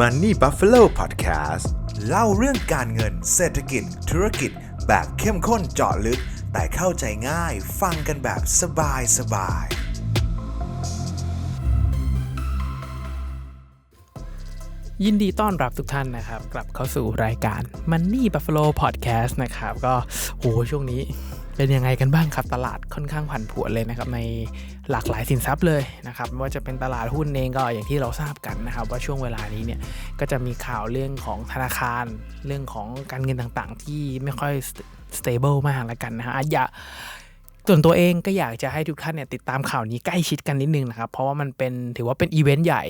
Money Buffalo Podcast เล่าเรื่องการเงินเศรษฐกิจ ธุรกิจ แบบเข้มข้นเจาะลึก แต่เข้าใจง่ายฟังกันแบบสบายสบาย ยินดีต้อนรับทุกท่านนะครับ กลับเข้าสู่รายการ Money Buffalo Podcast นะครับ ก็โหช่วงนี้เป็นยังไงกันบ้างครับ ตลาดค่อนข้างผันผวนเลยนะครับใน หลากหลายสินทรัพย์เลยนะครับไม่ว่าจะเป็นตลาดหุ้นเองก็อย่างที่เราทราบกันนะครับ ว่าช่วงเวลานี้เนี่ยก็จะมีข่าวเรื่องของธนาคาร เรื่องของการเงินต่างๆ ที่ไม่ค่อย stable มากแล้วกันนะฮะอย่าส่วนตัวเองก็อยากจะให้ทุกท่านเนี่ยติดตามข่าวนี้ใกล้ชิดกันนิดนึงนะครับ เพราะว่ามันเป็นถือว่าเป็นอีเวนต์ใหญ่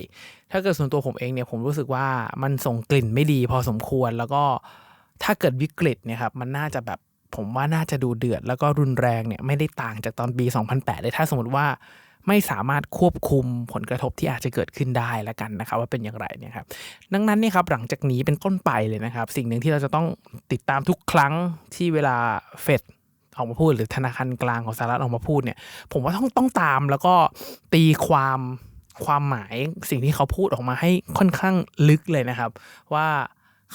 ถ้าเกิดส่วนตัวผมเองเนี่ยผมรู้สึกว่ามันส่งกลิ่นไม่ดีพอสมควรแล้วก็ถ้าเกิดวิกฤตเนี่ยครับมันน่าจะแบบ ผมว่าน่าจะดูเดือด แล้วก็รุนแรงเนี่ยไม่ได้ต่างจากตอนปี 2008 เลยถ้าสมมติว่าไม่สามารถควบคุมผลกระทบที่อาจจะเกิดขึ้นได้แล้วกันนะครับ ว่าเป็นอย่างไรเนี่ยครับดังนั้นนี่ครับหลังจากนี้เป็นต้นไปเลยนะครับ สิ่งหนึ่งที่เราจะต้องติดตามทุกครั้งที่เวลาเฟดออกมาพูด หรือธนาคารกลางของสหรัฐออกมาพูดเนี่ย ผมว่าต้องต้องตามแล้วก็ตีความความหมายสิ่งที่เขาพูดออกมาให้ค่อนข้างลึกเลยนะครับ ว่า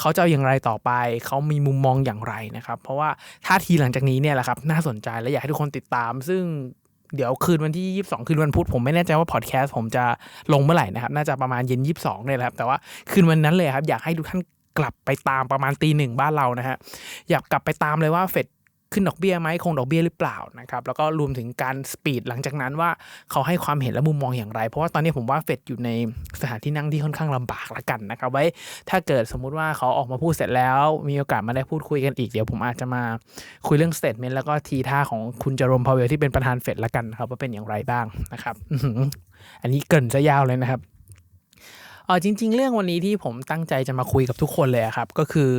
เขาจะออย่างไรต่อไป เขามีมุมมองอย่างไรนะครับ เพราะว่าท่าทีหลังจากนี้เนี่ยแหละครับน่าสนใจและอยากให้ทุกคนติดตาม ซึ่งเดี๋ยวคืนวันที่ 22 คืนวันพุธผมไม่แน่ใจว่าพอดแคสต์ผมจะลงเมื่อไหร่นะครับ น่าจะประมาณเย็น 22เนี่ยแหละครับ แต่ว่าคืนวันนั้นเลยครับ อยากให้ทุกท่านกลับไปตามประมาณตีหนึ่งบ้านเรานะฮะอยากกลับไปตามเลยว่าเฟด ขึ้นดอกเบี้ยไหมคงดอกเบี้ยหรือเปล่านะครับแล้วก็รวมถึงการสปีดหลังจากนั้นว่าเขาให้ความเห็นและมุมมองอย่างไร เพราะว่าตอนนี้ผมว่าเฟดอยู่ในสถานที่นั่งที่ค่อนข้างลำบากละกันนะครับไว้ถ้าเกิดสมมุติว่าเขาออกมาพูดเสร็จแล้ว มีโอกาสมาได้พูดคุยกันอีกเดี๋ยวผมอาจจะมาคุยเรื่องสเตทเมนต์แล้วก็ทีท่าของคุณจอรมพาวเวลที่เป็นประธานเฟดละกันครับว่าเป็นอย่างไรบ้างนะครับอันนี้เกินซะยาวเลยนะครับเออจริง ๆ เรื่องวันนี้ที่ผมตั้งใจจะมาคุยกับทุกคนเลยครับก็คือ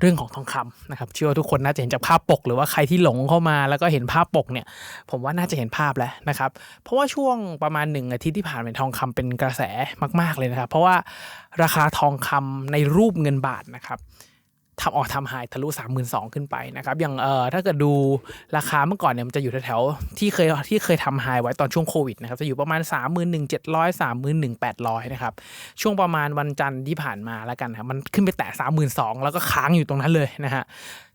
เรื่องของทองคำนะครับเชื่อว่าทุกคนน่าจะเห็นจากภาพปก หรือว่าใครที่หลงเข้ามาแล้วก็เห็นภาพปกเนี่ย ผมว่าน่าจะเห็นภาพแล้วนะครับ เพราะว่าช่วงประมาณหนึ่งอาทิตย์ที่ผ่านมาทองคำเป็นกระแสมาก ๆเลยนะครับ เพราะว่าราคาทองคำในรูปเงินบาทนะครับ ทำออกทำไฮทะลุ 3 2 0 0 0 ขึ้นไปนะครับอย่างเอ่อถ้าเกิดดูราคาเมื่อก่อนเนี่ยมันจะอยู่แถวๆที่เคยที่เคยทำไฮไว้ตอนช่วงโควิดนะครับจะอยู่ประมาณ 31,700 31,800 นะครับช่วงประมาณวันจันทร์ที่ผ่านมาแล้วกันครับมันขึ้นไปแตะ32,000 แล้วก็ค้างอยู่ตรงนั้นเลยนะฮะ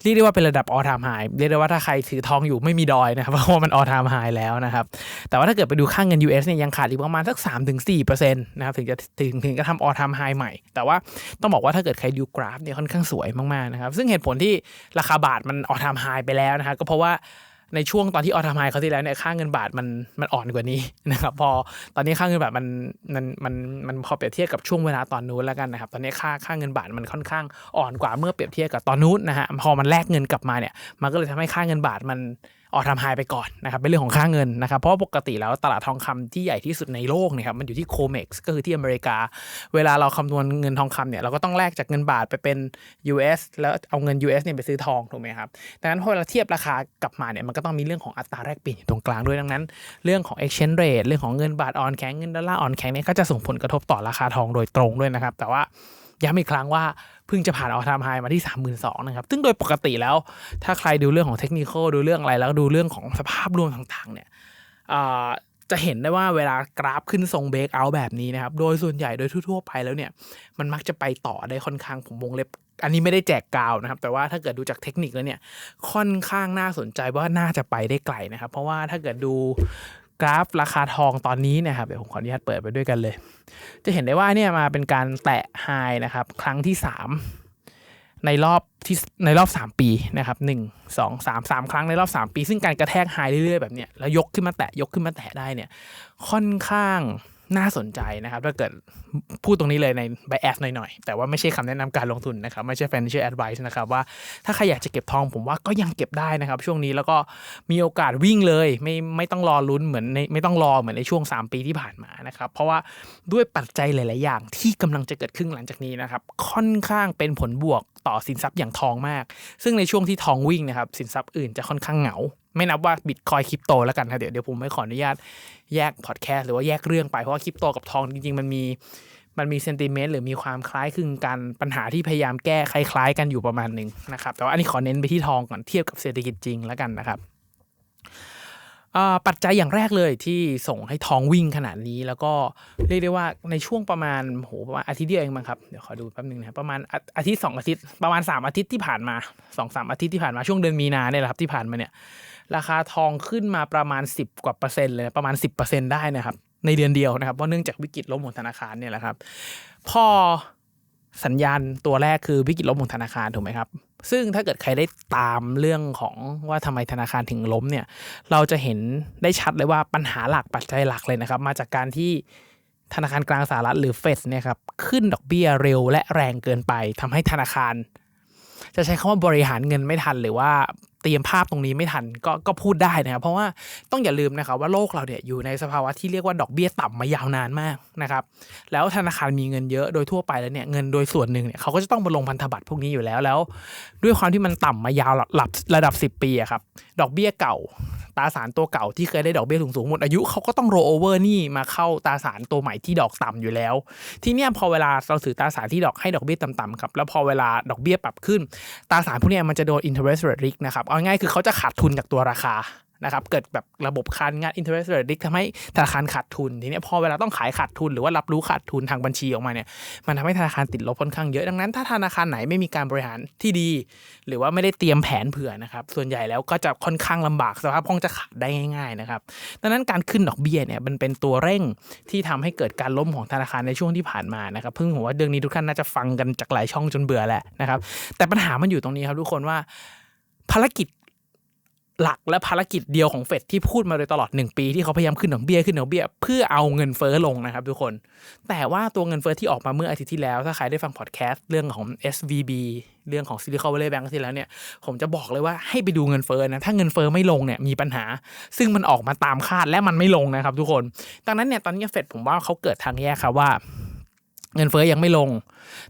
เรียกได้ว่าเป็นระดับออทามไฮเรียกได้ว่าถ้าใครถือทองอยู่ไม่มีดอยนะครับเพราะว่ามันออทามไฮแล้วนะครับแต่ว่าถ้าเกิดไปดูค่างเงิน US เนี่ยยังขาดอีกประมาณสัก 3-4%นะครับถึงจะถึงถึงจะทำออทามไฮใหม่ แต่ว่าต้องบอกว่าถ้าเกิดใครดูกราฟเนี่ยค่อนข้างสวยมากๆนะครับ ซึ่งเหตุผลที่ราคาบาทมันออทามไฮไปแล้วนะครับก็เพราะว่าในช่วงตอนที่ออทามไฮเขาที่แล้วเนี่ยค่าเงินบาทมันมันอ่อนกว่านี้นะครับพอตอนนี้ค่าเงินบาทมันมันมันมันพอเปรียบเทียบกับช่วงเวลาตอนนู้นแล้วกันนะครับตอนนี้ค่าค่าเงินบาทมันค่อนข้างอ่อนกว่าเมื่อเปรียบเทียบกับตอนนู้นนะฮะพอมันแลกเงินกลับมาเนี่ยมันก็เลยทำให้ค่าเงินบาทมัน ออทำไฮไปก่อนนะครับเป็นเรื่องของค่าเงินนะครับ เพราะปกติแล้วตลาดทองคำที่ใหญ่ที่สุดในโลกเนี่ยครับมันอยู่ที่โคเม็กซ์ก็คือที่อเมริกา เวลาเราคำนวณเงินทองคำเนี่ยเราก็ต้องแลกจากเงินบาทไปเป็น US แล้วเอาเงิน US เนี่ยไปซื้อทองถูกไหมครับดังนั้นพอเราเทียบราคากลับมาเนี่ยมันก็ต้องมีเรื่องของอัตราแลกเปลี่ยนอยู่ตรงกลางด้วยดังนั้น เรื่องของ exchange rate เรื่องของเงินบาทอ่อนแข็งเงินดอลลาร์อ่อนแข็งเนี่ยก็จะส่งผลกระทบต่อราคาทองโดยตรงด้วยนะครับแต่ว่า ย้ำอีกครั้งว่าเพิ่งจะผ่านออทามไฮมาที่ 32,000นะครับ ซึ่งโดยปกติแล้ว ถ้าใครดูเรื่องของเทคนิคดูเรื่องอะไรแล้วดูเรื่องของสภาพรวมต่างๆ เนี่ยจะเห็นได้ว่าเวลากราฟขึ้นทรงเบรกเอาแบบนี้นะครับ โดยส่วนใหญ่โดยทั่วๆไปแล้วเนี่ย มันมักจะไปต่อได้ค่อนข้างผมวงเล็บ อันนี้ไม่ได้แจกกาวนะครับ แต่ว่าถ้าเกิดดูจากเทคนิคแล้วเนี่ย ค่อนข้างน่าสนใจว่าน่าจะไปได้ไกลนะครับ เพราะว่าถ้าเกิดดู กราฟราคาทองตอนนี้นะครับเดี๋ยวผมขออนุญาตเปิดไปด้วยกันเลย จะเห็นได้ว่าเนี่ยมาเป็นการแตะไฮนะครับ ครั้งที่ 3 ในรอบที่ในรอบ 3 ปีนะครับหนึ่งสองสามสามครั้งในรอบ 3 ปี ซึ่งการกระแทกไฮเรื่อยๆแบบเนี้ยแล้วยกขึ้นมาแตะยกขึ้นมาแตะได้เนี่ยค่อนข้าง น่าสนใจนะครับ ถ้าเกิดพูดตรงนี้เลยใน bias หน่อยๆ แต่ว่าไม่ใช่คำแนะนำการลงทุนนะครับ ไม่ใช่ financial advice นะครับว่าถ้าใครอยากจะเก็บทองผมว่าก็ยังเก็บได้นะครับ ช่วงนี้แล้วก็มีโอกาสวิ่งเลย ไม่ไม่ต้องรอลุ้นเหมือนในไม่ต้องรอเหมือนในช่วง 3 ปีที่ผ่านมานะครับ เพราะว่าด้วยปัจจัยหลาย ๆ อย่างที่กำลังจะเกิดขึ้นหลังจากนี้นะครับ ค่อนข้างเป็นผลบวกต่อสินทรัพย์อย่างทองมาก ซึ่งในช่วงที่ทองวิ่งนะครับสินทรัพย์อื่นจะค่อนข้างเหงา ไม่นับว่าบิตคอยคริปโตแล้วกันครับเดี๋ยวเดี๋ยวผมไม่ขออนุญาตแยกพอดแคสต์หรือว่าแยกเรื่องไปเพราะว่าคริปโตกับทองจริงๆ มันมีมันมีเซนติเมนต์หรือมีความคล้ายคลึงกันปัญหาที่พยายามแก้คล้าย ๆ กันอยู่ประมาณหนึ่งนะครับแต่ว่าอันนี้ขอเน้นไปที่ทองก่อนเทียบกับเศรษฐกิจจริงแล้วกันนะครับปัจจัยอย่างแรกเลยที่ส่งให้ทองวิ่งขนาดนี้ แล้วก็เรียกได้ว่าในช่วงประมาณโหประมาณอาทิตย์เดียวเองมั้งครับเดี๋ยวขอดูแป๊บนึงนะครับประมาณอาอาทิตย์สองอาทิตย์ประมาณสามอาทิตย์ที่ผ่านมาสองสามอาทิตย์ที่ผ่านมาช่วงเดือนมีนาเนี่ยแหละครับที่ผ่านมาเนี่ย ราคาทองขึ้นมาประมาณ 10 กว่าเปอร์เซ็นต์เลยประมาณ 10%ได้นะครับในเดือนเดียวนะครับเพราะเนื่องจากวิกฤตล้มของธนาคารเนี่ยแหละครับ พอสัญญาณตัวแรกคือวิกฤตล้มของธนาคารถูกไหมครับ ซึ่งถ้าเกิดใครได้ตามเรื่องของว่าทำไมธนาคารถึงล้มเนี่ย เราจะเห็นได้ชัดเลยว่าปัญหาหลักปัจจัยหลักเลยนะครับ มาจากการที่ธนาคารกลางสหรัฐหรือเฟดเนี่ยครับขึ้นดอกเบี้ยเร็วและแรงเกินไปทำให้ธนาคาร จะใช้คำว่าบริหารเงินไม่ทันหรือว่าเตรียมภาพตรงนี้ไม่ทันก็ก็พูดได้นะครับ เพราะว่าต้องอย่าลืมนะครับว่าโลกเราเนี่ยอยู่ในสภาวะที่เรียกว่าดอกเบี้ยต่ำมายาวนานมากนะครับ แล้วธนาคารมีเงินเยอะโดยทั่วไปแล้วเนี่ยเงินโดยส่วนหนึ่งเนี่ยเขาก็จะต้องมาลงพันธบัตรพวกนี้อยู่แล้วแล้ว ด้วยความที่มันต่ำมายาวระดับระดับ 10 ปีอะครับดอกเบี้ยเก่า ตราสารตัวเก่าที่เคยได้ดอกเบี้ยสูงๆหมดอายุเขาก็ต้องโรโอเวอร์นี่มาเข้าตราสารตัวใหม่ที่ดอกต่ำอยู่แล้ว ทีเนี้ยพอเวลาเราถือตราสารที่ดอกให้ดอกเบี้ยต่ำๆครับแล้วพอเวลาดอกเบี้ยปรับขึ้นตราสารพวกนี้มันจะโดน interest rate risk นะครับเอาง่ายคือเขาจะขาดทุนจากตัวราคา นะครับเกิดแบบระบบการงาน interest rate risk ทำให้ธนาคารขาดทุน ทีนี้พอเวลาต้องขายขาดทุน หรือว่ารับรู้ขาดทุนทางบัญชีออกมาเนี่ยมันทำให้ธนาคารติดลบค่อนข้างเยอะดังนั้นถ้าธนาคารไหนไม่มีการบริหารที่ดี หรือว่าไม่ได้เตรียมแผนเผื่อนะครับส่วนใหญ่แล้วก็จะค่อนข้างลำบากสภาพคล่องจะขาดได้ง่ายๆนะครับดังนั้นการขึ้นดอกเบี้ยเนี่ยมันเป็นตัวเร่งที่ทำให้เกิดการล้มของธนาคารในช่วงที่ผ่านมานะครับเพิ่งผมว่าเรื่องนี้ทุกท่านน่าจะฟังกันจากหลายช่องจนเบื่อแหละนะครับแต่ปัญหามันอยู่ตรงนี้ครับทุกคนว่าภารกิจ หลักและภารกิจเดียวของเฟดที่พูดมาโดยตลอด 1 ปีที่เขาพยายามขึ้นดอกเบี้ยขึ้นดอกเบี้ยเพื่อเอาเงินเฟ้อลงนะครับทุกคน แต่ว่าตัวเงินเฟ้อที่ออกมาเมื่ออาทิตย์ที่แล้ว ถ้าใครได้ฟังพอดแคสต์เรื่องของ SVB เรื่องของ Silicon Valley Bank ที่แล้วเนี่ย ผมจะบอกเลยว่าให้ไปดูเงินเฟ้อนะ ถ้าเงินเฟ้อไม่ลงเนี่ยมีปัญหา ซึ่งมันออกมาตามคาดและมันไม่ลงนะครับทุกคน ดังนั้นเนี่ยตอนนี้เฟดผมว่าเขาเกิดทางแยกครับว่า เงินเฟ้อยังไม่ลง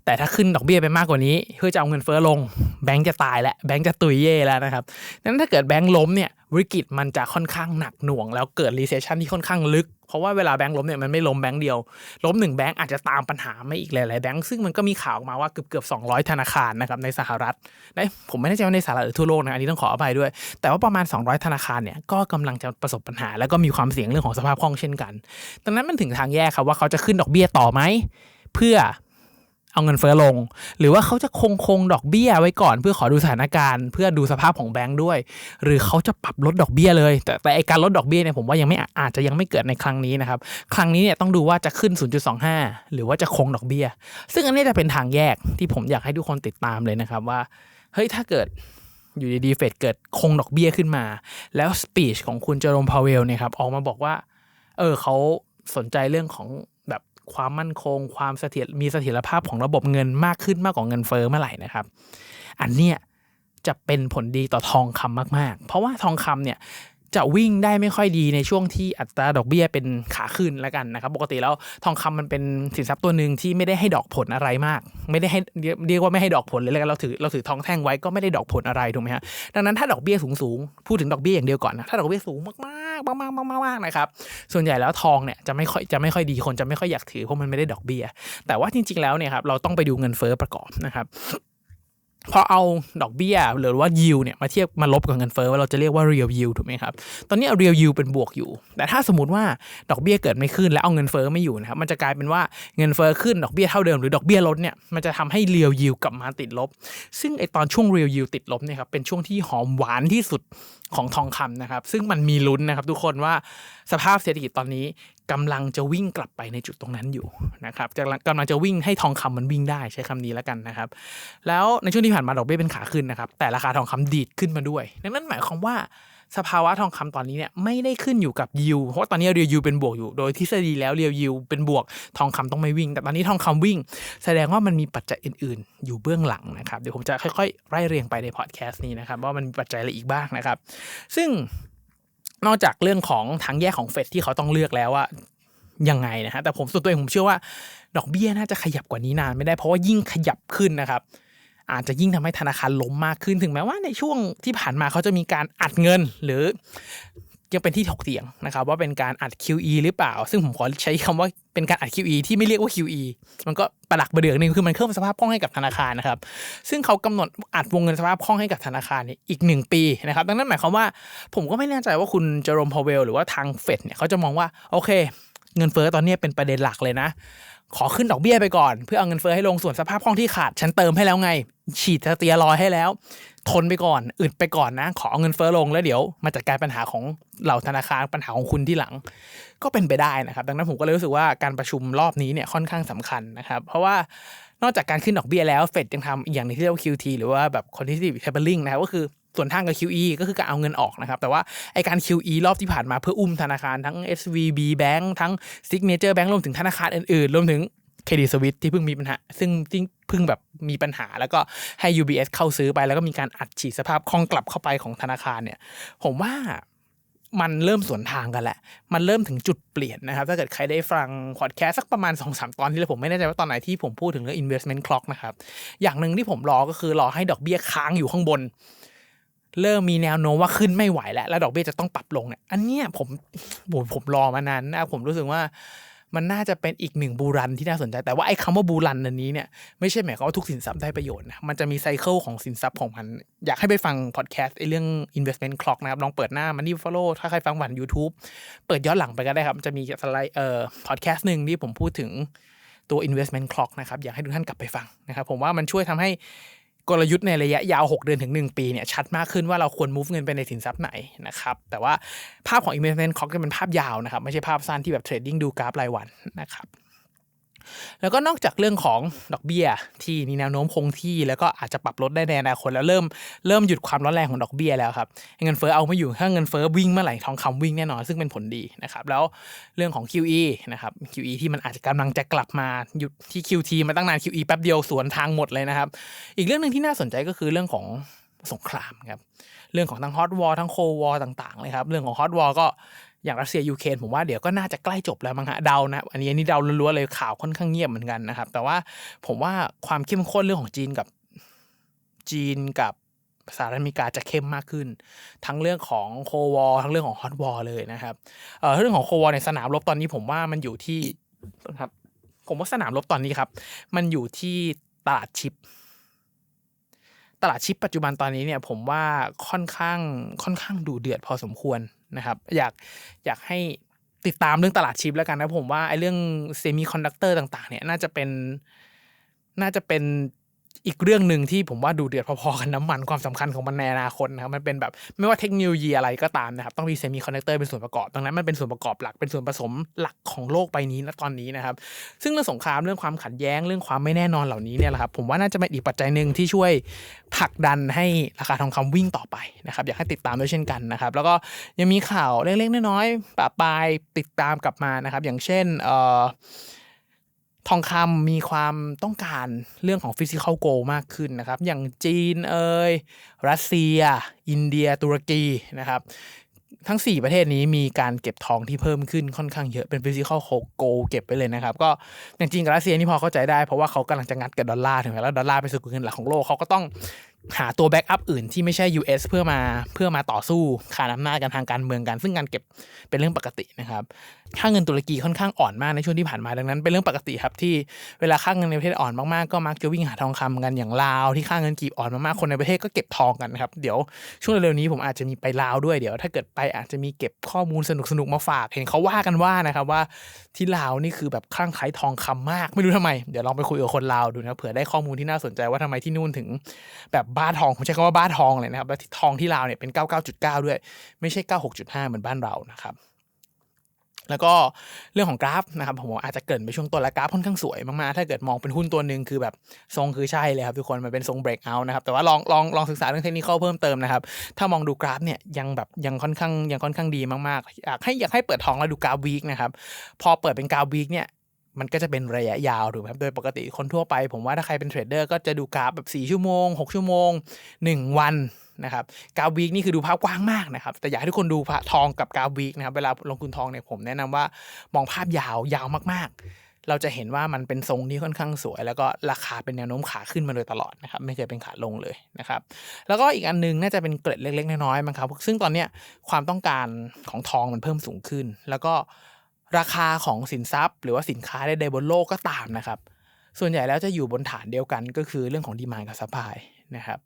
แต่ถ้าขึ้นดอกเบี้ยไปมากกว่านี้ เพื่อจะเอาเงินเฟ้อลง แบงก์จะตายแล้วแบงก์จะตุยเย่แล้วนะครับดังนั้นถ้าเกิดแบงก์ล้มเนี่ยวิกฤตมันจะค่อนข้างหนักหน่วง แล้วเกิดรีเซชชันที่ค่อนข้างลึก เพราะว่าเวลาแบงก์ล้มเนี่ยมันไม่ล้มแบงก์เดียว ล้มหนึ่งแบงก์อาจจะตามปัญหาไม่อีกหลายๆแบงก์ซึ่งมันก็มีข่าวออกมาว่าเกือบเกือบ200ธนาคารนะครับในสหรัฐในผมไม่แน่ใจว่าในสหรัฐหรือทั่วโลกนะอันนี้ต้องขออภัยด้วย แต่ว่าประมาณ 200 ธนาคารเนี่ยก็กำลังจะประสบปัญหา แล้วก็มีความเสี่ยงเรื่องของสภาพคล่องเช่นกันดังนั้นมันถึงทางแยกครับว่าเขาจะขึ้นดอกเบี้ยต่อไหม เพื่อเอาเงินเฟ้อลง หรือว่าเขาจะคงคงดอกเบี้ยไว้ก่อน เพื่อขอดูสถานการณ์ เพื่อดูสภาพของแบงค์ด้วย หรือเขาจะปรับลดดอกเบี้ยเลย แต่แต่ไอการลดดอกเบี้ยเนี่ยผมว่ายังไม่อาจจะยังไม่เกิดในครั้งนี้นะครับ ครั้งนี้เนี่ยต้องดูว่าจะขึ้น 0.25 หรือว่าจะคงดอกเบี้ย ซึ่งอันนี้จะเป็นทางแยกที่ผมอยากให้ทุกคนติดตามเลยนะครับว่าเฮ้ยถ้าเกิดอยู่ดีๆเฟดเกิดคงดอกเบี้ยขึ้นมา แล้วสปีชของคุณเจอโรมพาวเวลเนี่ยครับออกมาบอกว่าเออเขาสนใจเรื่องของ ความมั่นคง ความเสถียรมีเสถียรภาพของระบบเงินมากขึ้นมากกว่าเงินเฟ้อเมื่อไหร่นะครับ อันเนี้ยจะเป็นผลดีต่อทองคำมาก ๆ เพราะว่าทองคำเนี่ย จะวิ่งได้ไม่ค่อยดีในช่วงที่อัตราดอกเบี้ยเป็นขาขึ้นแล้วกันนะครับ ปกติแล้วทองคำมันเป็นสินทรัพย์ตัวหนึ่งที่ไม่ได้ให้ดอกผลอะไรมาก ไม่ได้ให้เรียกว่าไม่ให้ดอกผลเลยแล้วกันเราถือเราถือทองแท่งไว้ก็ไม่ได้ดอกผลอะไรถูกไหมฮะดังนั้นถ้าดอกเบี้ยสูงสูงพูดถึงดอกเบี้ยอย่างเดียวก่อนนะถ้าดอกเบี้ยสูงมากๆมากๆมากๆมากๆนะครับส่วนใหญ่แล้วทองเนี่ยจะไม่ค่อยจะไม่ค่อยดีคนจะไม่ค่อยอยากถือเพราะมันไม่ได้ดอกเบี้ย แต่ว่าจริง ๆแล้วเนี่ยครับเราต้องไปดูเงินเฟ้อประกอบนะครับ พอเอาดอกเบี้ยหรือว่า yield เนี่ยมาเทียบมาลบกับเงินเฟ้อเราจะเรียกว่า real yield ถูกไหมครับ ตอนนี้ real yield เป็นบวกอยู่ แต่ถ้าสมมติว่าดอกเบี้ยเกิดไม่ขึ้นแล้วเอาเงินเฟ้อไม่อยู่นะครับ มันจะกลายเป็นว่าเงินเฟ้อขึ้นดอกเบี้ยเท่าเดิมหรือดอกเบี้ยลดเนี่ย มันจะทำให้ real yield กลับมาติดลบ ซึ่งไอตอนช่วง real yield ติดลบเนี่ยครับ เป็นช่วงที่หอมหวานที่สุดของทองคำนะครับ ซึ่งมันมีลุ้นนะครับทุกคนว่าสภาพเศรษฐกิจตอนนี้ กำลังจะวิ่งกลับไปในจุดตรงนั้นอยู่นะครับจะกำลังจะวิ่งให้ทองคำมันวิ่งได้ใช้คำนี้แล้วกันนะครับ แล้วในช่วงที่ผ่านมาดอกเบี้ยเป็นขาขึ้นนะครับ แต่ราคาทองคำดีดขึ้นมาด้วย ดังนั้นหมายความว่าสภาวะทองคำตอนนี้เนี่ยไม่ได้ขึ้นอยู่กับยิวเพราะว่าตอนนี้เรียวยิวเป็นบวกอยู่ โดยทฤษฎีแล้วเรียวยิวเป็นบวกทองคำต้องไม่วิ่ง แต่ตอนนี้ทองคำวิ่ง แสดงว่ามันมีปัจจัยอื่น ๆ อยู่เบื้องหลังนะครับเดี๋ยวผมจะค่อยๆ ไล่เรียงไปในพอดแคสต์นี้นะครับว่ามันมีปัจจัยอะไรอีกบ้างนะครับ ซึ่ง นอกจากเรื่องของทางแยกของเฟดที่เขาต้องเลือกแล้วว่ายังไงนะฮะแต่ผมส่วนตัวเองผมเชื่อว่า ดอกเบี้ยน่าจะขยับกว่านี้นานไม่ได้เพราะว่ายิ่งขยับขึ้นนะครับ อาจจะยิ่งทำให้ธนาคารล้มมากขึ้นถึงแม้ว่าในช่วงที่ผ่านมาเขาจะมีการอัดเงิน หรือ ยังเป็นที่ถกเถียงนะครับว่าเป็นการอัด QE หรือเปล่า ซึ่งผมขอใช้คำว่าเป็นการอัด QE ที่ไม่เรียกว่า QE มันก็ประหลักประเดือกหนึ่งคือมันเพิ่มสภาพคล่องให้กับธนาคารนะครับ ซึ่งเขากำหนดอัดวงเงินสภาพคล่องให้กับธนาคารนี่อีกหนึ่งปีนะครับ ดังนั้นหมายความว่าผมก็ไม่แน่ใจว่าคุณเจอร์มพาวเวลหรือว่าทางเฟดเนี่ยเขาจะมองว่าโอเค เงินเฟ้อตอนนี้เป็นประเด็นหลักเลยนะ ขอขึ้นดอกเบี้ยไปก่อน เพื่อเอาเงินเฟ้อให้ลงส่วนสภาพคล่องที่ขาด ฉันเติมให้แล้วไง ฉีดสเตียรอยให้แล้ว ทนไปก่อนอึดไปก่อนนะ ขอเอาเงินเฟ้อลงแล้วเดี๋ยวมาจัดการปัญหาของเหล่าธนาคารปัญหาของคุณที่หลัง ก็เป็นไปได้นะครับ ดังนั้นผมก็เลยรู้สึกว่าการประชุมรอบนี้เนี่ยค่อนข้างสำคัญนะครับ เพราะว่านอกจากการขึ้นดอกเบี้ยแล้วเฟดยังทำอย่างหนึงที่เรียกว่า QT หรือว่าแบบ quantitative tapering นะครับก็คือ ส่วนทางกับ QE ก็คือการเอาเงินออกนะครับ แต่ว่าไอการ QE รอบที่ผ่านมาเพื่ออุ้มธนาคารทั้ง SVB Bank ทั้ง Signature Bank รวมถึงธนาคารอื่นๆ รวมถึงเครดิตสวิตที่เพิ่งมีปัญหา ซึ่งที่เพิ่งแบบมีปัญหา แล้วก็ให้ UBS เข้าซื้อไป แล้วก็มีการอัดฉีดสภาพคล่องกลับเข้าไปของธนาคารเนี่ย ผมว่ามันเริ่มสวนทางกันแหละ มันเริ่มถึงจุดเปลี่ยนนะครับ ถ้าเกิดใครได้ฟังพอดแคสสักประมาณ2อสตอนที่แล้วผมไม่แน่ใจว่าตอนไหนที่ผมพูดถึงเรื่อง investment clock นะครับ อย่างหนึ่งที่ผมรอก็คือรอให้ดอกเบี้ยค้างอยู่ข้างบน เริ่มมีแนวโน้มว่าขึ้นไม่ไหวแล้ว แล้วดอกเบี้ยจะต้องปรับลงเนี่ยอันเนี้ยผมโหผมรอมานานนะผมรู้สึกว่ามันน่าจะเป็นอีกหนึ่งบูรันที่น่าสนใจ แต่ว่าไอ้คำว่าบูรันอันนี้เนี่ยไม่ใช่หมายความว่าทุกสินทรัพย์ได้ประโยชน์นะมันจะมีไซเคิลของสินทรัพย์ของมัน อยากให้ไปฟังพอดแคสต์ไอ้เรื่อง investment clock นะครับ ลองเปิดหน้า Money Follow ถ้าใครฟังผ่าน YouTube เปิดย้อนหลังไปก็ได้ครับจะมีสไลด์เอ่อพอดแคสต์หนึ่งที่ผมพูดถึงตัว investment clock นะครับ อยากให้ทุกท่านกลับไปฟังนะครับ ผมว่ามันช่วยทำให้ กลยุทธ์ในระยะยาว 6 เดือนถึง 1 ปีเนี่ยชัดมากขึ้นว่าเราควร move เงินไปในสินทรัพย์ไหนนะครับแต่ว่าภาพของ investment clock จะเป็นภาพยาวนะครับไม่ใช่ภาพสั้นที่แบบเทรดดิ้งดูกราฟรายวันนะครับ แล้วก็นอกจากเรื่องของดอกเบี้ยที่มีแนวโน้มคงที่ แล้วก็อาจจะปรับลดได้ในอนาคตแล้วเริ่มเริ่มหยุดความร้อนแรงของดอกเบี้ยแล้วครับเงินเฟ้อเอาไม่อยู่ถ้าเงินเฟ้อวิ่งเมื่อไหร่ทองคำวิ่งแน่นอน ซึ่งเป็นผลดีนะครับแล้วเรื่องของ QE นะครับ QE ที่มันอาจจะกำลังจะกลับมาหยุดที่ QT มาตั้งนาน QE แป๊บเดียวสวนทางหมดเลยนะครับ อีกเรื่องหนึ่งที่น่าสนใจก็คือเรื่องของสงครามครับ เรื่องของทั้งฮอตวอร์ทั้งโควอร์ต่างๆเลยครับ เรื่องของฮอตวอร์ก็ อย่างรัสเซียยูเครนผมว่าเดี๋ยวก็น่าจะใกล้จบแล้วมั้งฮะเดานะอันนี้อันนี้เดาล้วนๆเลยข่าวค่อนข้างเงียบเหมือนกันนะครับ แต่ว่าผมว่าความเข้มข้นเรื่องของจีนกับจีนกับสหรัฐอเมริกาจะเข้มมากขึ้น ทั้งเรื่องของโควอทั้งเรื่องของฮอตวอเลยนะครับเอ่อเรื่องของโควอในสนามรบตอนนี้ผมว่ามันอยู่ที่ครับ ผมว่าสนามรบตอนนี้ครับ มันอยู่ที่ตลาดชิป ตลาดชิปปัจจุบันตอนนี้เนี่ย ผมว่าค่อนข้างค่อนข้างดูเดือดพอสมควร นะครับอยากอยากให้ติดตามเรื่องตลาดชิปแล้วกันนะผมว่าไอ้เรื่องเซมิคอนดักเตอร์ต่าง ๆ เนี่ยน่าจะเป็นน่าจะเป็น อีกเรื่องหนึ่งที่ผมว่าดูเดือดพอๆกันน้ำมันความสำคัญของมันในอนาคตนะครับมันเป็นแบบไม่ว่าเทคโนโลยีอะไรก็ตามนะครับต้องมีเซมิคอนดักเตอร์เป็นส่วนประกอบดังนั้นมันเป็นส่วนประกอบหลักเป็นส่วนผสมหลักของโลกใบนี้ณตอนนี้นะครับซึ่งเรื่องสงครามเรื่องความขัดแย้งเรื่องความไม่แน่นอนเหล่านี้เนี่ยแหละครับผมว่าน่าจะเป็นอีกปัจจัยหนึ่งที่ช่วยผลักดันให้ราคาทองคำวิ่งต่อไปนะครับอยากให้ติดตามด้วยเช่นกันนะครับแล้วก็ยังมีข่าวเล็กๆน้อยๆปะปายติดตามกลับมานะครับอย่างเช่นเอ่อ ทองคำมีความต้องการเรื่องของฟิสิก a l โกมากขึ้นนะครับ อย่างจีนเอยรัสเซีย อินเดียตุรกีนะครับ ทั้ง 4 ประเทศนี้มีการเก็บทองที่เพิ่มขึ้นค่อนข้างเยอะเป็นฟิสิก a l โกเก็บไปเลยนะครับ ก็อย่างจีนกับรัสเซียนี่พอเข้าใจได้เพราะว่าเขากำลังจะงัดกับดอลลาร์ถึงแล้วดอลลาร์เป็นสกุลเงินหลักของโลกเขาก็ต้องหาตัวแบ็กอัพอื่นที่ไม่ใช่ US เพื่อมาเพื่อมาต่อสู้ขาดอำนาจกันทางการเมืองกัน ซึ่งการเก็บเป็นเรื่องปกตินะครับค่าเงินตุรกีค่อนข้างอ่อนมากในช่วงที่ผ่านมาดังนั้นเป็นเรื่องปกติครับที่เวลาค่าเงินในประเทศอ่อนมากๆก็มักจะวิ่งหาทองคำกันอย่างลาวที่ค่าเงินกีบอ่อนมากๆคนในประเทศก็เก็บทองกันนะครับเดี๋ยวช่วงเร็วๆนี้ผมอาจจะมีไปลาวด้วยเดี๋ยวถ้าเกิดไปอาจจะมีเก็บข้อมูลสนุกๆมาฝากเห็นเขาว่ากันว่านะครับว่าที่ลาวนี่คือแบบคลั่งไคล้ทองคำมากไม่รู้ทำไมเดี๋ยวลองไปคุยกับคนลาวดูนะเผื่อได้ข้อมูลที่น่าสนใจว่าทำไมที่นู่นถึง แบบบ้าทองผมใช้คำว่าบ้าทองเลยนะครับแล้วทองที่ลาวเนี่ยเป็น 99.9 ด้วย ไม่ใช่ 96.5 เหมือนบ้านเรานะครับ แล้วก็เรื่องของกราฟนะครับผมอาจจะเกินไปช่วงต้นและกราฟค่อนข้างสวยมากๆ ถ้าเกิดมองเป็นหุ้นตัวหนึ่งคือแบบทรงคือใช่เลยครับทุกคนมันเป็นทรง break out นะครับแต่ว่าลองลองลองศึกษาเรื่องเทคนิคเพิ่มเติมนะครับถ้ามองดูกราฟเนี่ยยังแบบยังค่อนข้างยังค่อนข้างดีมากๆอยากให้อยากให้เปิดทองแล้วดูกราฟวีคนะครับพอเปิดเป็นกราฟวีคเนี่ย มันก็จะเป็นระยะยาวถูกไหมครับ โดยปกติคนทั่วไป ผมว่าถ้าใครเป็นเทรดเดอร์ก็จะดูกราฟแบบ 4 ชั่วโมง 6 ชั่วโมง 1 วันนะครับกราฟวีคนี่คือดูภาพกว้างมากนะครับ แต่อยากให้ทุกคนดูทองกับกราฟวีคนะครับ เวลาลงทุนทองเนี่ยผมแนะนำว่ามองภาพยาวยาวมากๆ เราจะเห็นว่ามันเป็นทรงที่ค่อนข้างสวย แล้วก็ราคาเป็นแนวโน้มขาขึ้นมาโดยตลอดนะครับ ไม่เคยเป็นขาลงเลยนะครับ แล้วก็อีกอันนึงน่าจะเป็นเกร็ดเล็กๆน้อยๆมั้งครับ ซึ่งตอนเนี้ยความต้องการของทองมันเพิ่มสูงขึ้น แล้วก็ ราคาของสินทรัพย์ หรือว่าสินค้าใดๆบนโลกก็ตามนะครับ ส่วนใหญ่แล้วจะอยู่บนฐานเดียวกันก็คือเรื่องของดีมานกับซัพพลายนะครับ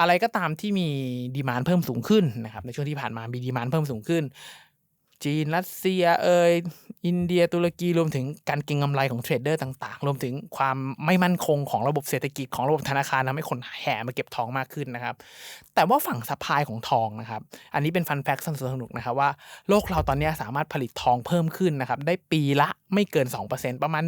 อะไรก็ตามที่มีดีมานเพิ่มสูงขึ้นนะครับในช่วงที่ผ่านมามีดีมานเพิ่มสูงขึ้น จีนรัสเซียเอยอินเดียตุรกีรวมถึงการเก็งกำไรของเทรดเดอร์ต่างๆ รวมถึงความไม่มั่นคงของระบบเศรษฐกิจของระบบธนาคารทำให้คนแห่มาเก็บทองมากขึ้นนะครับ แต่ว่าฝั่งซัพพลายของทองนะครับ อันนี้เป็นฟันแฟกต์สนุกๆนะครับว่าโลกเราตอนนี้สามารถผลิตทองเพิ่มขึ้นนะครับได้ปีละไม่เกิน 2%ประมาณ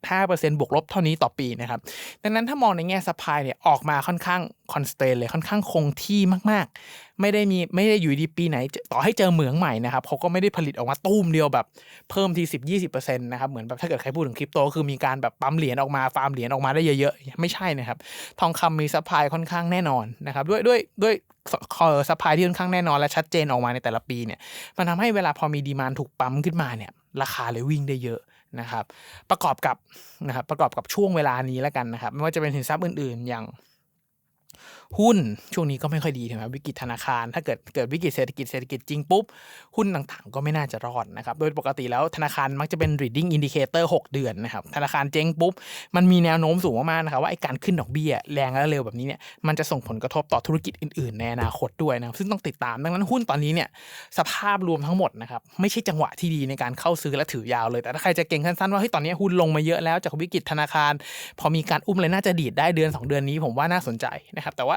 1.5%บวกลบเท่านี้ต่อปีนะครับ ดังนั้นถ้ามองในแง่ซัพพลายเนี่ยออกมาค่อนข้างคอนสแตนเลยค่อนข้างคงที่มากๆ ไม่ได้มีไม่ได้อยู่ดีปีไหน ต่อให้เจอเหมืองใหม่นะครับเขาก็ไม่ได้ผลิตออกมาตุ้มเดียวแบบเพิ่มที 10-20%นะครับเหมือนแบบถ้าเกิดใครพูดถึงคริปโตคือมีการแบบปั๊มเหรียญออกมาฟาร์มเหรียญออกมาได้เยอะๆ ไม่ใช่นะครับ ทองคำมีซัพพลายค่อนข้างแน่นอนนะครับด้วยด้วยด้วยเออซัพพลายที่ค่อนข้างแน่นอนและชัดเจนออกมาในแต่ละปีเนี่ยมันทำให้เวลาพอมีดีมานถูกปั๊มขึ้นมาเนี่ย ราคาเลยวิ่งได้เยอะนะครับ ประกอบกับนะครับประกอบกับช่วงเวลานี้แล้วกันนะครับ ไม่ว่าจะเป็นสินทรัพย์อื่นๆ อย่างหุ้นช่วงนี้ก็ไม่ค่อยดีถึงแม้วิกฤตธนาคาร ถ้าเกิดเกิดวิกฤตเศรษฐกิจเศรษฐกิจจริงปุ๊บ หุ้นต่างๆ ก็ไม่น่าจะรอดนะครับ โดยปกติแล้วธนาคารมักจะเป็น reading indicator 6 เดือนนะครับ ธนาคารเจ๊งปุ๊บ มันมีแนวโน้มสูงมากๆนะครับว่าไอ้การขึ้นดอกเบี้ยแรงและเร็วแบบนี้เนี่ยมันจะส่งผลกระทบต่อธุรกิจอื่นๆ ในอนาคตด้วยนะครับซึ่งต้องติดตามดังนั้นหุ้นตอนนี้เนี่ยสภาพรวมทั้งหมดนะครับไม่ใช่จังหวะที่ดีในการเข้าซื้อและถือยาวเลยแต่ถ้าใครจะเก่งสั้นๆว่าเฮ้ยตอนนี้หุ้นลงมาเยอะแล้วจากวิกฤตธนาคาร พอมีการอุ้มเลยน่าจะดีดได้เดือน 2 เดือนนี้ผมว่าน่าสนใจนะครับแต่ว่า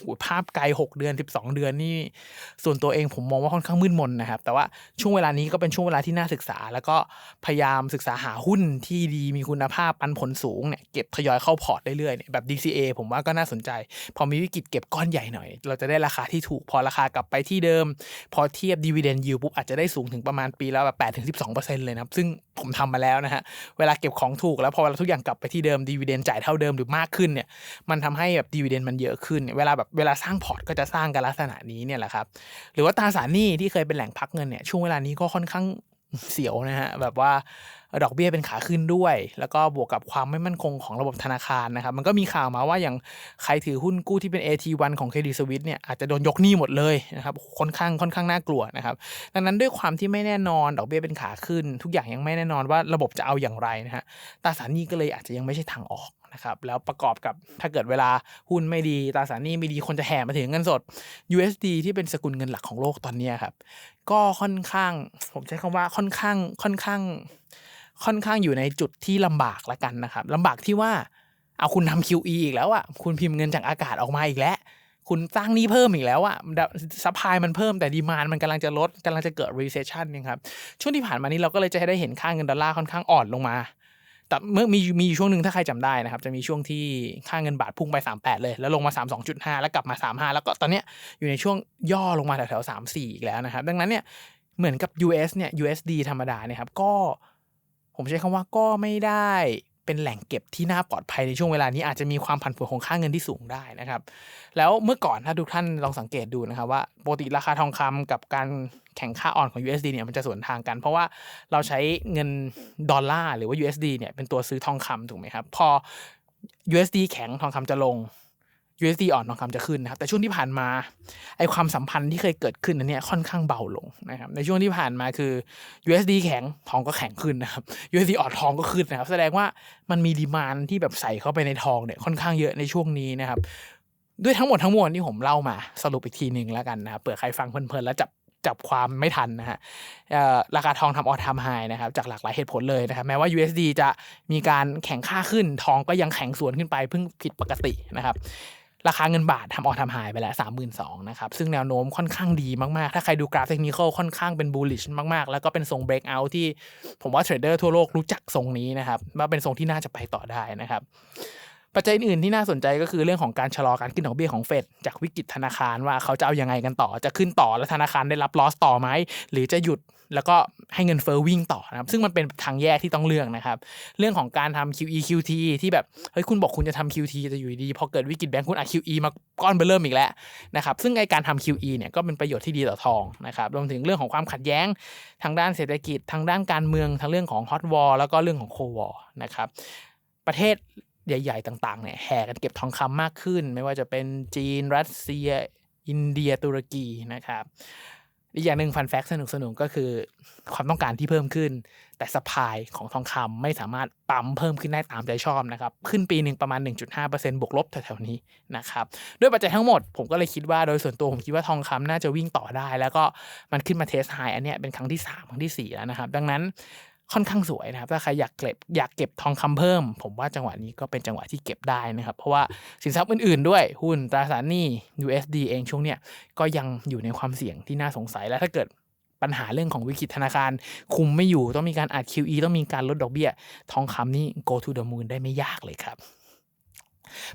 หภาพไกล6เดือน12เดือนนี่ ส่วนตัวเองผมมองว่าค่อนข้างมืดมนนะครับ แต่ว่าช่วงเวลานี้ก็เป็นช่วงเวลาที่น่าศึกษา แล้วก็พยายามศึกษาหาหุ้นที่ดีมีคุณภาพปันผลสูงเนี่ยเก็บทยอยเข้าพอร์ตเรื่อยๆเนี่ยแบบ DCA ผมว่าก็น่าสนใจ พอมีวิกฤตเก็บก้อนใหญ่หน่อย เราจะได้ราคาที่ถูกพอราคากลับไปที่เดิม พอเทียบดีเวเดนยิวปุ๊บอาจจะได้สูงถึงประมาณปีและแบบ8ถึง12%เลยนะครับซึ่งผมทำมาแล้วนะฮะเวลาเก็บของถูกแล้วพอเวลาทุกอย่างกลับไปที่เดิมดีเวเดนจ่ายเท่าเดิมหรือมากขึ้นเนี่ยมันทำให้แบบดีเวเดนมันเยอะขึ้นเวลาแบบเวลาสร้างพอร์ตก็จะสร้างกันลักษณะนี้เนี่ยแหละครับ หรือว่าตราสารหนี้ที่เคยเป็นแหล่งพักเงินเนี่ยช่วงเวลานี้ก็ค่อนข้างเสียวนะฮะแบบว่าดอกเบี้ยเป็นขาขึ้นด้วย แล้วก็บวกกับความไม่มั่นคงของระบบธนาคารนะครับ มันก็มีข่าวมาว่าอย่างใครถือหุ้นกู้ที่เป็น AT1 ของ Credit Suisse เนี่ยอาจจะโดนยกหนี้หมดเลยนะครับค่อนข้างค่อนข้างน่ากลัวนะครับดังนั้นด้วยความที่ไม่แน่นอนดอกเบี้ยเป็นขาขึ้น ทุกอย่างยังไม่แน่นอนว่าระบบจะเอาอย่างไรนะฮะตราสารนี้ก็เลยอาจจะยังไม่ใช่ทางออก นะครับแล้วประกอบกับถ้าเกิดเวลาหุ้นไม่ดีตราสารหนี้ไม่ดีคนจะแห่มาถึงเงินสด USD ที่เป็นสกุลเงินหลักของโลกตอนนี้ครับก็ค่อนข้างผมใช้คำว่าค่อนข้างค่อนข้าง ค่อนข้างอยู่ในจุดที่ลำบากละกันนะครับลำบากที่ว่าเอาคุณทำ QE อีกแล้วอะคุณพิมพ์เงินจากอากาศออกมาอีกแล้วคุณสร้างหนี้เพิ่มอีกแล้วอะซัพพลายมันเพิ่มแต่ดีมานมันกำลังจะลดกำลังจะเกิด recession นะครับ ช่วงที่ผ่านมานี้เราก็เลยจะได้เห็นค่าเงินดอลลาร์ค่อนข้างอ่อนลงมา แต่เมื่อมีมีช่วงหนึ่งถ้าใครจำได้นะครับ จะมีช่วงที่ค่าเงินบาทพุ่งไป 38 เลย แล้วลงมา 32.5 แล้วกลับมา 35 แล้วก็ตอนเนี้ยอยู่ในช่วงย่อลงมาแถวๆ34 อีกแล้วนะครับ ดังนั้นเนี่ยเหมือนกับ US เนี่ย USD ธรรมดาเนี่ยครับก็ผมใช้คำว่าก็ไม่ได้เป็นแหล่งเก็บที่น่าปลอดภัยในช่วงเวลานี้อาจจะมีความผันผวนของค่าเงินที่สูงได้นะครับ แล้วเมื่อก่อนถ้าทุกท่านลองสังเกตดูนะครับว่าปกติราคาทองคำกับการ แข่งค่าอ่อนของ USD เนี่ยมันจะสวนทางกัน เพราะว่าเราใช้เงินดอลลาร์หรือว่า USD เนี่ยเป็นตัวซื้อทองคำถูกไหมครับ พอ USD แข็งทองคำจะลง USD อ่อนทองคำจะขึ้นนะครับแต่ช่วงที่ผ่านมาไอความสัมพันธ์ที่เคยเกิดขึ้นนั้นเนี่ยค่อนข้างเบาลงนะครับในช่วงที่ผ่านมาคือ USD แข็งทองก็แข็งขึ้นนะครับ USD อ่อนทองก็ขึ้นนะครับ แสดงว่ามันมีดีมานที่แบบใส่เข้าไปในทองเนี่ยค่อนข้างเยอะในช่วงนี้นะครับ ด้วยทั้งหมดทั้งมวลที่ผมเล่ามาสรุปอีกทีหนึ่งแล้วกันนะครับเผื่อใครฟังเพลินๆแล้วจับ จับความไม่ทันนะฮะราคาทองทำออทามไฮนะครับจากหลากหลายเหตุผลเลยนะครับแม้ว่า USD จะมีการแข่งค่าขึ้นทองก็ยังแข็งสวนขึ้นไปเพิ่งผิดปกตินะครับราคาเงินบาททำออทามไฮไปแล้วสามหมื่นสองนะครับ ซึ่งแนวโน้มค่อนข้างดีมาก ๆ ถ้าใครดูกราฟเทคนิคค่อนข้างเป็นบูลลิชมาก ๆ แล้วก็เป็นทรงเบรกเอาท์ที่ผมว่าเทรดเดอร์ทั่วโลกรู้จักทรงนี้นะครับ ว่าเป็นทรงที่น่าจะไปต่อได้นะครับ ปัจจัยอื่นที่น่าสนใจก็คือเรื่องของการชะลอการขึ้นดอกเบี้ยของเฟดจากวิกฤตธนาคารว่าเขาจะเอายังไงกันต่อ จะขึ้นต่อแล้วธนาคารได้รับลอสต่อไหมหรือจะหยุดแล้วก็ให้เงินเฟอ้อวิ่งต่อนะครับซึ่งมันเป็นทางแยกที่ต้องเลือกนะครับ เรื่องของการทำ QE QT ที่แบบเฮ้ยคุณบอกคุณจะทำ QT จะอยู่ดีพอเกิดวิกฤตแบงก์คุณอัด QE มาก้อนเบอร์เริ่มอีกแล้วนะครับซึ่งไอการทำ QE เนี่ยก็เป็นประโยชน์ที่ดีต่อทองนะครับรวมถึงเรื่องของความขัดแย้งทางด้านเศรษฐกิจทางด้านการเมืองทางเรื่องของฮอตวอลแล้วก็เรื่องของโควอลนะครับประเทศ ใหญ่ๆต่างๆเนี่ยแห่กันเก็บทองคำมากขึ้น ไม่ว่าจะเป็นจีนรัสเซีย อินเดียตุรกีนะครับอีกอย่างหนึ่งฟันแฟกสนุกสนุกก็คือความต้องการที่เพิ่มขึ้น แต่สปายของทองคำไม่สามารถปั๊มเพิ่มขึ้นได้ตามใจชอบนะครับ ขึ้นปีหนึ่งประมาณ 1.5%บวกลบแถวๆนี้นะครับด้วยปัจจัยทั้งหมดผมก็เลยคิดว่าโดยส่วนตัวผมคิดว่าทองคำน่าจะวิ่งต่อได้ แล้วก็มันขึ้นมาเทสไฮอันเนี้ยเป็นครั้งที่ 3 ครั้งที่ 4 แล้วนะครับ ดังนั้น ค่อนข้างสวยนะครับ ถ้าใครอยากเก็บอยากเก็บทองคำเพิ่ม ผมว่าจังหวะนี้ก็เป็นจังหวะที่เก็บได้นะครับ เพราะว่าสินทรัพย์อื่นๆด้วยหุ้นตราสารหนี้ USD เองช่วงเนี้ยก็ยังอยู่ในความเสี่ยงที่น่าสงสัยและถ้าเกิดปัญหาเรื่องของวิกฤตธนาคาร คุมไม่อยู่ต้องมีการอัด QE ต้องมีการลดดอกเบี้ย ทองคำนี่ go to the moon ได้ไม่ยากเลยครับ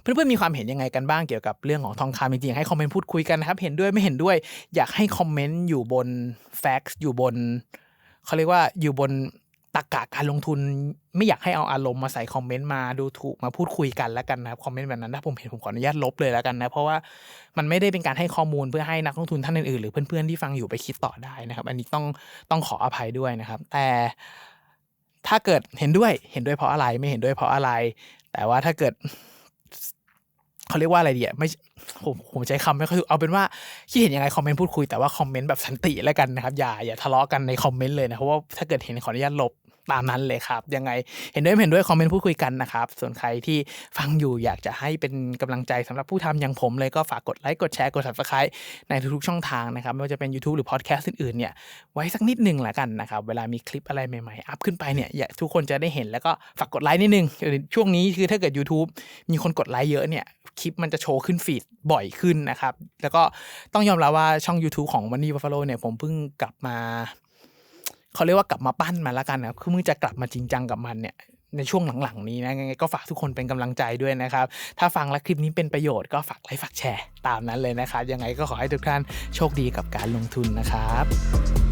เพื่อนๆมีความเห็นยังไงกันบ้างเกี่ยวกับเรื่องของทองคำจริงๆให้คอมเมนต์พูดคุยกันนะครับ เห็นด้วยไม่เห็นด้วย อยากให้คอมเมนต์อยู่บนแฟกซ์อยู่บนเขาเรียกว่าอยู่บน ตรกกะการลงทุนไม่อยากให้เอาอารมณ์มาใส่คอมเมนต์มาดูถูกมาพูดคุยกันแล้วกันนะครับคอมเมนต์แบบนั้นถ้าผมเห็นผมขออนุญาตลบเลยแล้วกันนะเพราะว่ามันไม่ได้เป็นการให้ข้อมูลเพื่อให้นักลงทุนท่านอื่นๆหรือเพื่อนๆที่ฟังอยู่ไปคิดต่อได้นะครับ อันนี้ต้องต้องขออภัยด้วยนะครับ แต่ถ้าเกิดเห็นด้วยเห็นด้วยเพราะอะไรไม่เห็นด้วยเพราะอะไร แต่ว่าถ้าเกิด เขาเรียกว่าอะไรดีอะไม่ผมผมใช้คำไม่ค่อยถูกเอาเป็นว่าคิดเห็นยังไงคอมเมนต์พูดคุยแต่ว่าคอมเมนต์แบบสันติแล้วกันนะครับอย่าอย่าทะเลาะกันในคอมเมนต์เลยนะเพราะว่าถ้าเกิดเห็นขออนุญาตลบ ตามนั้นเลยครับ ยังไงเห็นด้วยเห็นด้วยคอมเมนต์พูดคุยกันนะครับ ส่วนใครที่ฟังอยู่อยากจะให้เป็นกำลังใจสำหรับผู้ทำอย่างผมเลยก็ฝากกดไลค์กดแชร์กด subscribe ในทุกๆช่องทางนะครับไม่ว่าจะเป็น YouTube หรือพอดแคสต์อื่นๆเนี่ยไว้สักนิดหนึ่งละกันนะครับเวลามีคลิปอะไรใหม่ๆอัพขึ้นไปเนี่ยทุกคนจะได้เห็นแล้วก็ฝากกดไลค์นิดนึงช่วงนี้คือถ้าเกิด YouTube มีคนกดไลค์เยอะเนี่ยคลิปมันจะโชว์ขึ้นฟีดบ่อยขึ้นนะครับ แล้วก็ต้องยอมรับว่าช่อง YouTube ของวันนี้บัฟฟาโลเนี่ยผมเพิ่งกลับมา เขาเรียกว่ากลับมาปั้นมาแล้วกันนะคือมึงจะกลับมาจริงจังกับมันเนี่ยในช่วงหลังๆนี้นะยังไงก็ฝากทุกคนเป็นกำลังใจด้วยนะครับ ถ้าฟังและคลิปนี้เป็นประโยชน์ก็ฝากไลค์ฝากแชร์ ตามนั้นเลยนะครับ ยังไงก็ขอให้ทุกท่านโชคดีกับการลงทุนนะครับ